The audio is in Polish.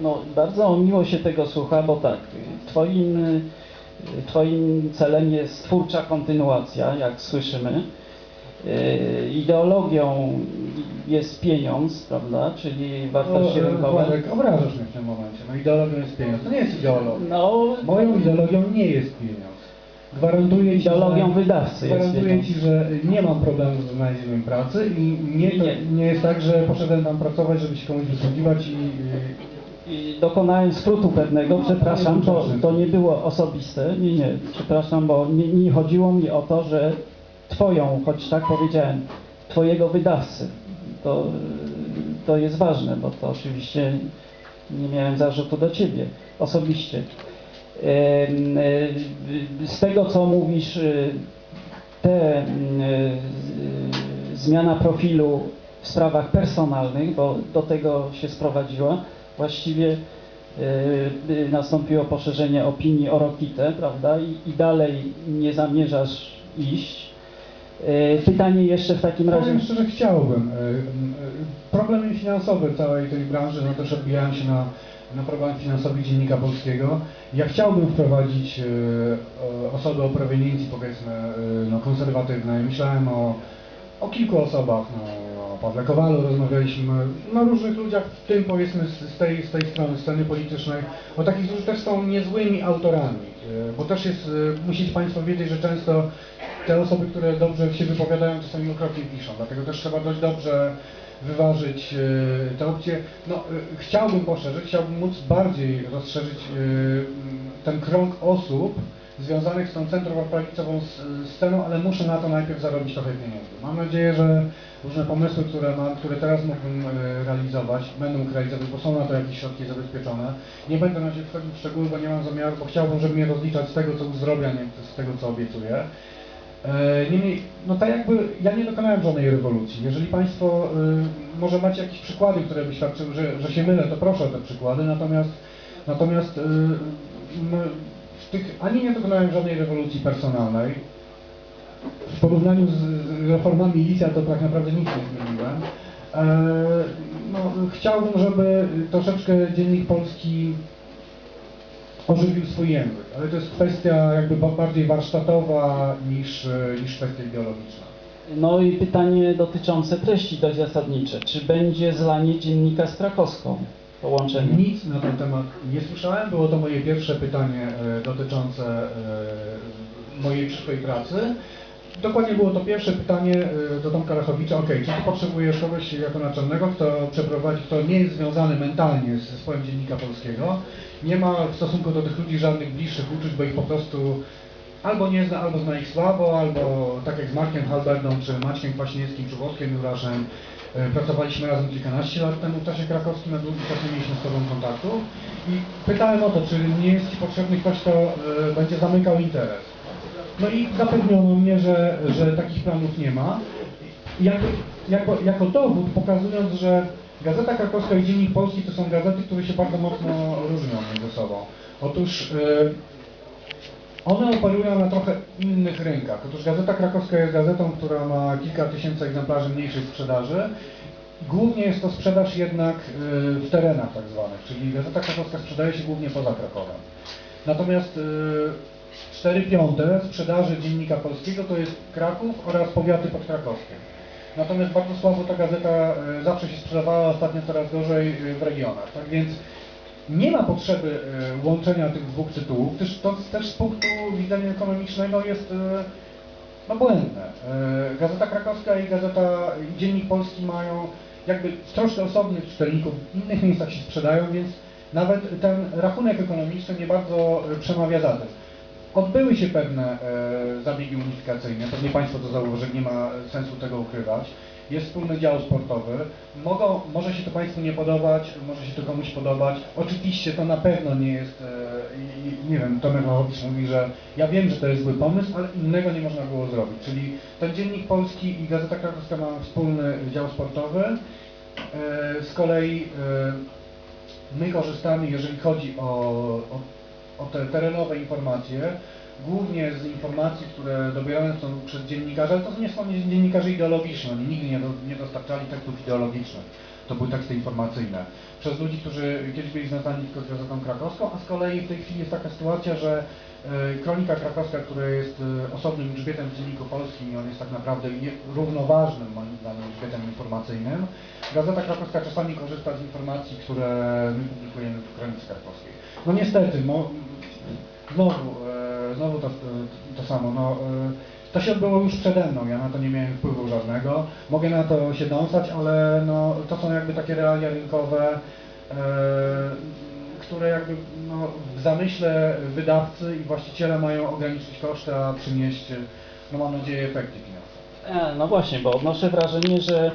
No, bardzo miło się tego słucha, bo tak, twoim, twoim celem jest twórcza kontynuacja, jak słyszymy. Y, Ideologią jest pieniądz, prawda, czyli wartości No, rynkowe. Władek, obrażasz mnie w tym momencie. No ideologią jest pieniądz. To nie jest ideologia. No, Moją ideologią nie jest pieniądz. Gwarantuję ci, ideologią że, wydawcy gwarantuję ci, że nie mam problemu z znalezieniem pracy i nie, Nie. nie jest tak, że poszedłem tam pracować, żeby się komuś wysługiwać I dokonałem skrótu pewnego, przepraszam, to, to nie było osobiste, nie, nie, przepraszam, bo nie, nie chodziło mi o to, że twoją, choć tak powiedziałem, twojego wydawcy, to, to jest ważne, bo to oczywiście nie miałem zarzutu do ciebie osobiście. E, Z tego, co mówisz, e, te mm, e, zmiana profilu w sprawach personalnych, bo do tego się sprowadziła, właściwie e, y, nastąpiło poszerzenie opinii o Rokitę, prawda, I, i dalej nie zamierzasz iść. E, Pytanie jeszcze w takim razie... powiem szczerze, chciałbym. E, Problemy finansowe całej tej branży, no też odbijałem się na, na problem finansowy Dziennika Polskiego. Ja chciałbym wprowadzić e, osoby o proweniencji powiedzmy e, no, konserwatywnej. Myślałem o, o kilku osobach, no, Pawle Kowalu rozmawialiśmy, no różnych ludziach, w tym powiedzmy z, tej, z tej strony sceny politycznej, o takich, którzy też są niezłymi autorami, e, bo też jest, e, musicie Państwo wiedzieć, że często te osoby, które dobrze się wypowiadają, czasami okropnie piszą, dlatego też trzeba dość dobrze wyważyć e, te opcje. No, chciałbym poszerzyć, chciałbym móc bardziej rozszerzyć ten krąg osób związanych z tą centrowo-prawicową sceną, ale muszę na to najpierw zarobić trochę pieniędzy. Mam nadzieję, że różne pomysły, które mam, które teraz mógłbym e, realizować, będą realizować, bo są na to jakieś środki zabezpieczone. Nie będę na razie wchodził w szczegóły, bo nie mam zamiaru, bo chciałbym, żeby mnie rozliczać z tego, co zrobię, a nie z tego, co obiecuję. E, Niemniej, no tak jakby ja nie dokonałem żadnej rewolucji. Jeżeli Państwo y, może macie jakieś przykłady, które by świadczyły, że, że się mylę, to proszę o te przykłady. Natomiast, natomiast y, m, w tych, ani nie dokonałem żadnej rewolucji personalnej. W porównaniu z, reformami Licja to tak naprawdę nic nie zmieniłem. E, no, chciałbym, żeby troszeczkę Dziennik Polski ożywił swój język, ale to jest kwestia jakby ba- bardziej warsztatowa niż, niż kwestia ideologiczna. No i pytanie dotyczące treści dość zasadnicze. Czy będzie zlanie dziennika z krakowską? Nic na ten temat nie słyszałem, było to moje pierwsze pytanie e, dotyczące e, mojej przyszłej pracy. Dokładnie było to pierwsze pytanie e, do Tomka Rachowicza, ok, czy ty potrzebujesz kogoś jako naczelnego, kto przeprowadzi, kto nie jest związany mentalnie z zespołem Dziennika Polskiego, nie ma w stosunku do tych ludzi żadnych bliższych uczuć, bo ich po prostu albo nie zna, albo zna ich słabo, albo tak jak z Markiem Halberdą, czy Maćkiem Kwaśniewskim, czy Włodkiem Juraszem, pracowaliśmy razem kilkanaście lat temu w czasie krakowskim, na długi czas nie mieliśmy z Tobą kontaktu i pytałem o to, czy nie jest Ci potrzebny ktoś, kto e, będzie zamykał interes. No i zapewniono mnie, że, że takich planów nie ma. Jako, jako, jako dowód pokazując, że Gazeta Krakowska i Dziennik Polski to są gazety, które się bardzo mocno różnią między sobą. Otóż e, one operują na trochę innych rynkach. Otóż Gazeta Krakowska jest gazetą, która ma kilka tysięcy egzemplarzy mniejszej sprzedaży. Głównie jest to sprzedaż jednak y, w terenach tak zwanych, czyli Gazeta Krakowska sprzedaje się głównie poza Krakowem. Natomiast y, 4 piąte sprzedaży Dziennika Polskiego to jest Kraków oraz powiaty podkrakowskie. Natomiast bardzo słabo ta gazeta y, zawsze się sprzedawała, ostatnio coraz gorzej y, w regionach. Tak więc nie ma potrzeby e, łączenia tych dwóch tytułów, też, to też z punktu widzenia ekonomicznego jest e, no, błędne. E, Gazeta Krakowska i Gazeta i Dziennik Polski mają jakby troszkę osobnych czytelników, w innych miejscach się sprzedają, więc nawet ten rachunek ekonomiczny nie bardzo przemawia za tym. Odbyły się pewne zabiegi unifikacyjne, pewnie Państwo to zauważyli, nie ma sensu tego ukrywać. Jest wspólny dział sportowy. Mogą, może się to Państwu nie podobać, może się to komuś podobać. Oczywiście to na pewno nie jest, e, nie wiem, Tomek Machowicz mówi, że ja wiem, że to jest zły pomysł, ale innego nie można było zrobić. Czyli ten Dziennik Polski i Gazeta Krakowska mają wspólny dział sportowy. E, z kolei e, my korzystamy, jeżeli chodzi o, o, o te terenowe informacje, głównie z informacji, które dobierane są przez dziennikarzy, ale to nie są dziennikarze ideologiczni, oni nigdy nie, do, nie dostarczali tekstów ideologicznych. to były teksty informacyjne. Przez ludzi, którzy kiedyś byli związani tylko z Gazetą Krakowską, a z kolei w tej chwili jest taka sytuacja, że e, Kronika Krakowska, która jest e, osobnym grzbietem w Dzienniku Polskim i on jest tak naprawdę równoważnym moim zdaniem grzbietem informacyjnym, Gazeta Krakowska czasami korzysta z informacji, które my publikujemy w Kronice Krakowskiej. No niestety, no, znowu, e, znowu to, to samo, no, e, to się odbyło już przede mną, ja na to nie miałem wpływu żadnego. Mogę na to się dąsać, ale no, to są jakby takie realia rynkowe, e, które jakby no, w zamyśle wydawcy i właściciele mają ograniczyć koszty, a przynieść, no mam nadzieję, efekty finansowe. E, no właśnie, bo odnoszę wrażenie, że